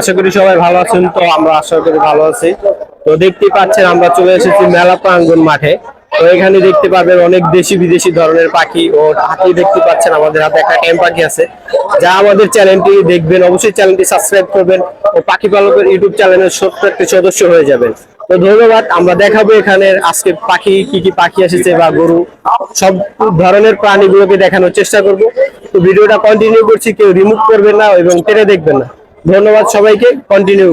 আশা করি সবাই ভালো আছেন, তো আমরা আশা করি ভালো আছি। তো দেখতেই পাচ্ছেন, আমরা চলে এসেছি মেলা প্রাঙ্গণ মাঠে। তো এখানে দেখতে পাবেন অনেক দেশি বিদেশি ধরনের পাখি ও হাতি দেখতে পাচ্ছেন। আমাদের হাতে একটা টেম পাখি আছে। যা আমাদের চ্যানেলটি দেখবেন, অবশ্যই চ্যানেলটি সাবস্ক্রাইব করবেন ও পাখি পালকের ইউটিউব চ্যানেলের ছোট্ট একটি সদস্য হয়ে যাবেন। তো ধন্যবাদ, আমরা দেখাবো এখানে আজকে পাখি, কি কি পাখি এসেছে বা গরু, সব ধরনের প্রাণীগুলোকে দেখানোর চেষ্টা করব। তো ভিডিওটা কন্টিনিউ করছি, কেউ রিমুভ করবেন না এবং টেনে দেখবেন না। ধন্যবাদ সবাইকে কন্টিনিউ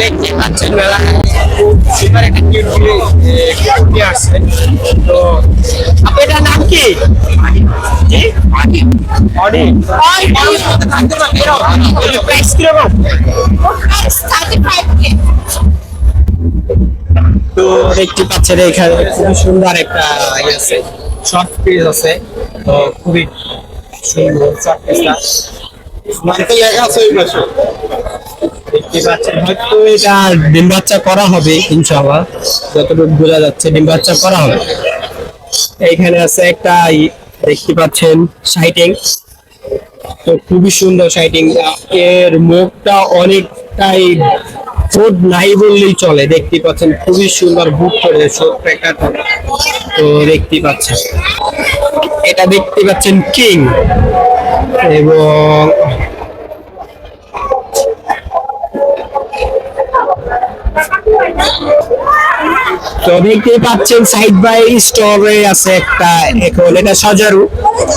দেখতে পাচ্ছেন, মেলা সুন্দর একটা কিউট কিউট আসছে। তো আপনার নাম কি? তো দেখতে পাচ্ছেন এখানে খুবই সুন্দর একটা ইয়ে আছে শর্ট পিস আছে। তো খুবই সুন্দর শর্ট পিসটা লেখা আছে ওই পাশে। এটা ডিম বাচ্চা করা হবে, ইনশাআল্লাহ। যতটুকু বোঝা যাচ্ছে, ডিম বাচ্চা করা হবে। এইখানে আছে একটা দেখতে পাচ্ছেন, সাইটিং। তো খুবই সুন্দর সাইটিং। এর মুখটা অনেকটাই ফুট নাই বললেই চলে। দেখতে পাচ্ছেন, খুবই সুন্দর বুক করে তো দেখতে পাচ্ছেন। এটা দেখতে পাচ্ছেন কিং। এবং তো দেখতেই পাচ্ছেন সাইড বাই স্টোরে আছে একটা এখন এটা সজারু।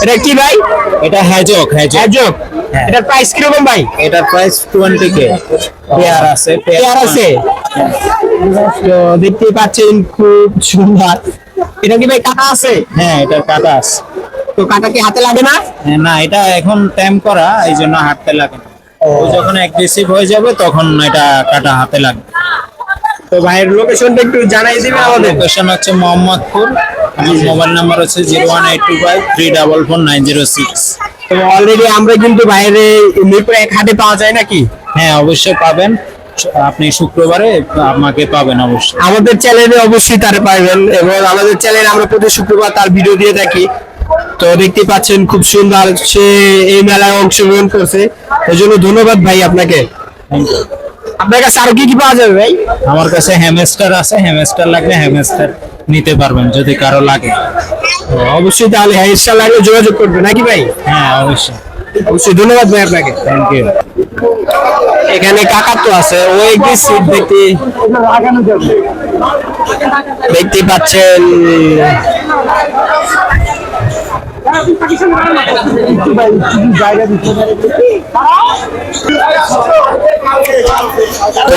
এটা কি ভাই? এটা হ্যাজক হ্যাজক হ্যাঁ। এটার প্রাইস কীরকম ভাই? এটার প্রাইস টোয়েন্টি কে পেয়ার আছে পেয়ার আছে। তো দেখতেই পাচ্ছেন খুব সুন্দর। এটা কি ভাই কাটা আছে? হ্যাঁ এটার কাটা আছে। তো কাটা কি হাতে লাগে না? হ্যাঁ, না এটা এখন টাইম করা এই জন্য হাঁটতে লাগে না। ও। যখন অ্যাগ্রেসিভ হয়ে যাবে তখন এটা কাটা হাতে লাগবে। তো ভাইয়ের লোকেশনটা একটু জানাই দিবে আমাদের? লোকেশন হচ্ছে মোহাম্মদপুর। আমার মোবাইল নাম্বার হচ্ছে zero one eight two five three double four nine zero six. তো অলরেডি আমরা কিন্তু বাইরে মিরপুর এক হাটে পাওয়া যায় নাকি? হ্যাঁ অবশ্যই পাবেন। আপনি শুক্রবারে আমাকে পাবেন অবশ্যই। আমাদের চ্যানেলে অবশ্যই তার পাইবেন এবং আমাদের চ্যানেলে আমরা প্রতি শুক্রবার তার ভিডিও দিয়ে থাকি। তো দেখতে পাচ্ছেন খুব সুন্দর সে এই মেলায় অংশগ্রহণ করছে। এই জন্য ধন্যবাদ ভাই আপনাকে। Thank you. আপনার কাছে আরও কি কি পাওয়া যাবে ভাই? আমার কাছে হ্যামস্টার আছে হ্যামস্টার লাগলে হ্যামস্টার নিতে পারবেন যদি কারও লাগে। অবশ্যই তাহলে হেয়ার স্টাইল লাগলে যোগাযোগ করবে নাকি ভাই? হ্যাঁ অবশ্যই। অবশ্যই ধন্যবাদ ভাই আপনাকে। থ্যাংক ইউ এখানে কাকার তো আছে ও একটি সিট দেখতে দেখতে পাচ্ছেন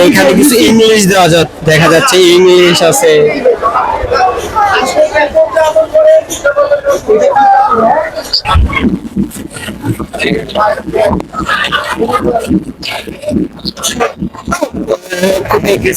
এখানে কিছু ইংলিশ দেওয়া দেখা যাচ্ছে ইংলিশ আছে। দেখতে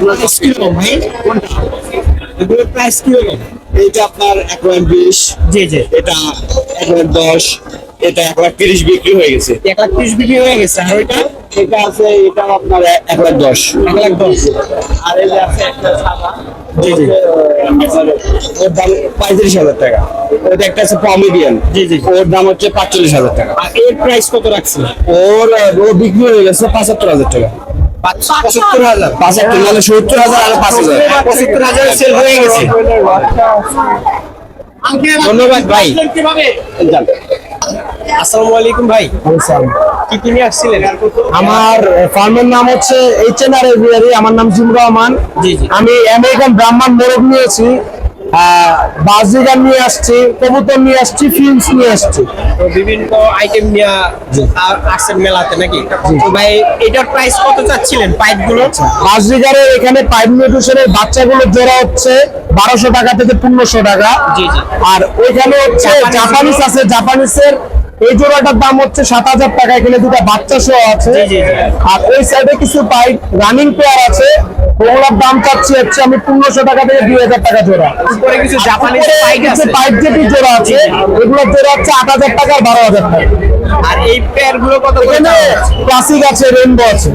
প্রাইস কীরকম ভাই এগুলোর প্রাইস কীরকম এইটা আপনার এক বিশ জি জি। এটা এক দশ এটা এক লাখ তিরিশ বিক্রি হয়ে গেছে। এক লাখ ত্রিশ বিক্রি হয়ে গেছে আর ওইটা? এটা আছে এটা আপনার এক লাখ দশ। এক লাখ দশ। আর এই যে আছে একটা সাদা জি জি। ওর দাম পঁয়ত্রিশ হাজার টাকা। ওটা একটা আছে পমিডিয়ান জি, জি। ওর দাম হচ্ছে পাঁচচল্লিশ হাজার টাকা। আর এর প্রাইস কত রাখছে ওর ও বিক্রি হয়ে গেছে পঁচাত্তর হাজার টাকা। পঁচাত্তর হাজার পঁচাত্তর মানে সত্তর হাজার আর পাঁচ হাজার। পঁচাত্তর হাজার সেল হয়ে গেছে। ধন্যবাদ ভাই। আসসালামু আলাইকুম ভাই। কি কিনে আসছিলেন? আমার ফার্মের নাম হচ্ছে এইচ এন আর আমার নাম জিম রহমান। আমি আমেরিকান ব্রাহ্মণ মোরগ নিয়েছি। বাজিগার নিয়ে আসছি কবুতর নিয়ে আসছি ফিল্মস নিয়ে আসছি। তো বিভিন্ন আইটেম নিয়ে আসছেন মেলাতে নাকি? তো ভাই এটার প্রাইস কত চাচ্ছিলেন পাইপগুলো বাজিগারের এখানে পাইপ নিউট্রিশনের বাচ্চাগুলো জোড়া হচ্ছে বারোশো টাকা থেকে পনেরোশো টাকা। জি, জি। আর ওইখানে হচ্ছে জাপানিজ আছে জাপানিজের এই জোড়াটার দাম হচ্ছে সাত হাজার টাকা এখানে দুটা বাচ্চা সহ আছে। আর ওই সাইডে কিছু পাইপ রানিং পেয়ার আছে ওগুলোর দাম চাচ্ছি হচ্ছে আমি পনেরোশো টাকা থেকে দুই হাজার টাকা জোড়া। কিছু পাইপ কিছু আছে? পাইপ যেটি জোড়া আছে এগুলো জোড়া হচ্ছে আট হাজার টাকা আর বারো হাজার টাকা। আর এই পেয়ারগুলো কত এখানে ক্লাসিক আছে রেনবো আছে।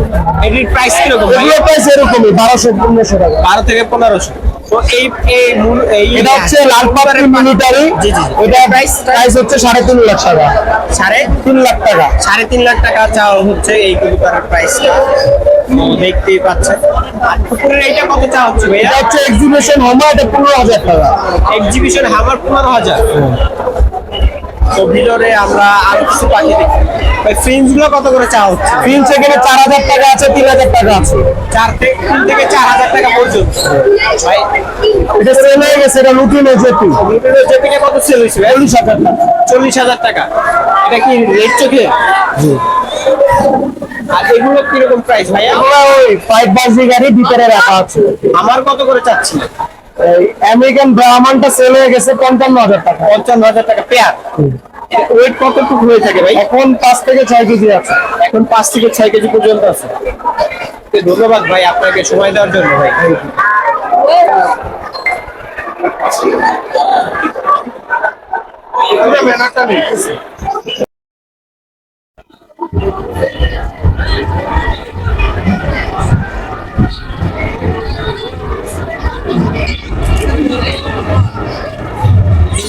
এটির প্রাইস কীরকম ভাই? এগুলো প্রাইস এরকমই বারোশো পনেরোশো টাকা। বারো থেকে পনেরোশো। তো এই এই মূল- এই এটা হচ্ছে লাল পাপড়ি মিলিটারি জি, জি, জি। এটা প্রাইস প্রাইস হচ্ছে সাড়ে তিন লাখ টাকা। সাড়ে তিন লাখ টাকা। সাড়ে তিন লাখ টাকা চাওয়া হচ্ছে এই কবুতরের প্রাইসটা দেখতেই পাচ্ছেন। পুকুরের এইটা কত চাওয়া হচ্ছে ভাইয়া? এটা হচ্ছে এক্সিবিশন হোমা এটা পনেরো হাজার টাকা। এক্সিবিশন হামার পনেরো হাজার। তো ভিতরে আমরা আরও কিছু পাখি দেখি। ভাই ফ্রিঞ্জগুলো কত করে চাওয়া হচ্ছে? ফিল্ম সেখানে চার হাজার টাকা আছে তিন হাজার টাকা আছে। চার থেকে তিন থেকে চার হাজার টাকা পর্যন্ত। ভাই এটা সেল হয়ে গেছে এটা লুটিন ভিতরে জেপিটা কত সেল হয়েছে চল্লিশ হাজার টাকা। চল্লিশ হাজার টাকা। এটা কি রেড চোখে? আর এগুলো কীরকম প্রাইস ভাইয়া? এগুলো ওই পাইপ বাজি গাড়ি ভিতরে রাখা আছে। আমার কত করে এই আমেরিকান ব্রাহ্মণটা সেল হয়ে গেছে পঞ্চান্ন হাজার টাকা। পঞ্চান্ন হাজার টাকা পেয়ার ওয়েট কতটুকু হয়ে থাকে ভাই? এখন পাঁচ থেকে ছয় কেজি আছে। এখন পাঁচ থেকে ছয় কেজি পর্যন্ত আছে। ধন্যবাদ ভাই আপনাকে সময় দেওয়ার জন্য ভাই।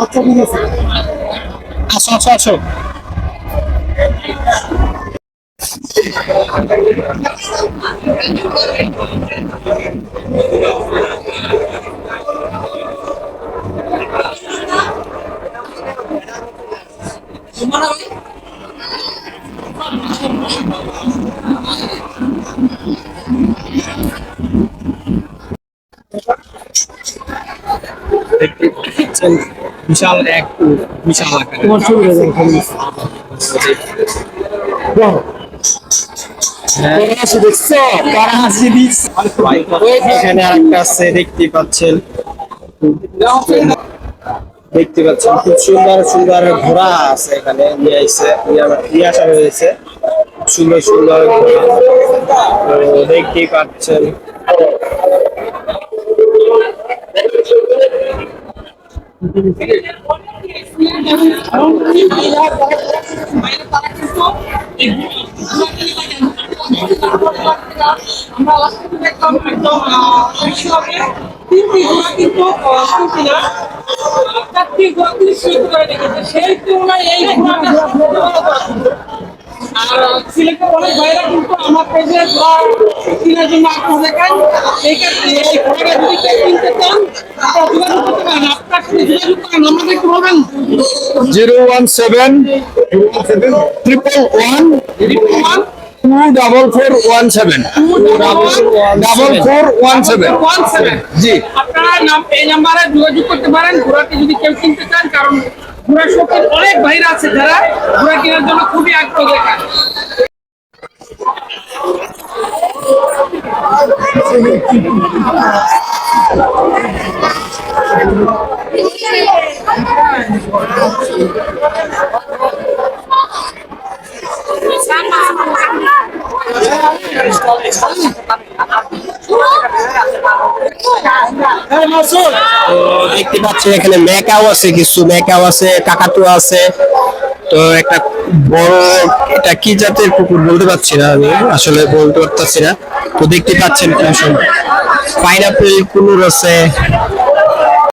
করে সব জানে আসো আসো আসো দেখতে পাচ্ছেন বিশাল এক বিশাল আকার। এখানে। আরেকটা আছে দেখতে পাচ্ছেন। দেখতে পাচ্ছেন খুব সুন্দর সুন্দর ঘোড়া আছে এখানে নিয়ে নিয়ে আসা হয়েছে। সুন্দর সুন্দর ঘোড়া। দেখতেই পাচ্ছেন। আমরা দেখলাম একদম বিশ্বকে তিনটি করে রেখেছে সেই তুলনায় এই ঘোড়াটা আর সিলেক্ট অনেক ভাইরা কিন্তু আমার পেজে ঘোড়া কেনার জন্য আগ্রহ দেখান এই ক্ষেত্রে এই ঘোড়াটা যদি কেউ কিনতে চান আপনারা যোগাযোগ করতে পারেন। আপনার সাথে যোগাযোগ করেন আমাদের একটু বলবেন? Zero one seven triple one one two double four one seven. Double four one seven. জি। আপনারা নাম এই নাম্বারে যোগাযোগ করতে পারেন। ঘোড়াটি যদি কেউ কিনতে চান কারণ ঘোড়া শৌখিন অনেক ভাইরা আছে যারা ঘোড়া কেনার জন্য খুবই আগ্রহ। দেখায় তো দেখতে পাচ্ছেন এখানে মেকাও আছে, কিছু মেকাও আছে, কাকাতুয়া আছে। তো একটা বড়, এটা কি জাতের কুকুর বলতে পারছি না আমি, আসলে বলতে পারতেছি না। তো দেখতে পাচ্ছেন পাইনাপেল, কুনুর আছে।